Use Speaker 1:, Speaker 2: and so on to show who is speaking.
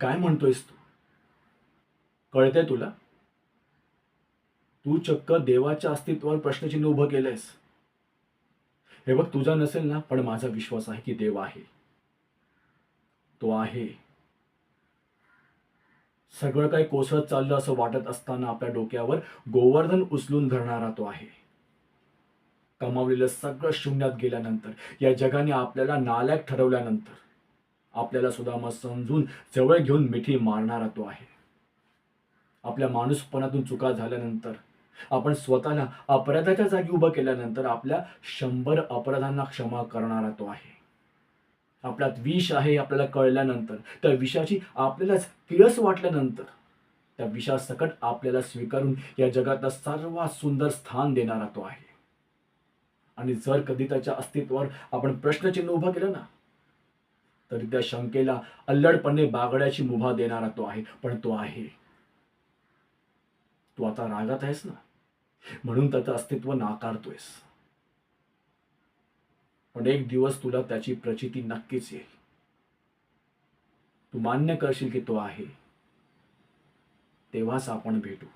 Speaker 1: काय म्हणतोयस तू? कळतंय तुला? तू चक्क देवाच्या अस्तित्वावर प्रश्नचिन्ह उभं केलंयस. हे बघ तुझा नसेल ना पण माझा विश्वास आहे की देव आहे. तो आहे. सगळं काही कोसळत चाललं असं वाटत असताना आपल्या डोक्यावर गोवर्धन उचलून धरणारा तो आहे. कमावलेलं सगळं शून्यात गेल्यानंतर या जगाने आपल्याला नालायक ठरवल्यानंतर आपल्याला सुद्धा मग समजून जवळ घेऊन मिठी मारणारा तो आहे. आपल्या माणूसपणातून चुका झाल्यानंतर आपण स्वतःला अपराधाच्या जागी उभं केल्यानंतर आपल्या शंभर अपराधांना क्षमा करणारा तो आहे. आपल्यात विष आहे आपल्याला कळल्यानंतर त्या विषाची आपल्यालाच किळस वाटल्यानंतर त्या विषासकट आपल्याला स्वीकारून या जगातला सर्वात सुंदर स्थान देणारा तो आहे. आणि जर कधी त्याच्या अस्तित्वावर आपण प्रश्नचिन्ह उभं केलं ना तरी त्या शंकेला अल्लडपणे बागड्याची मुभा देणारा तो आहे पण तो आहे. तू आता रागात आहेस ना? म्हणून त्याचं अस्तित्व नाकारतोयस. पण एक दिवस तुला त्याची प्रचिती नक्कीच येईल. तू मान्य करशील की तो आहे. तेव्हाच आपण भेटू.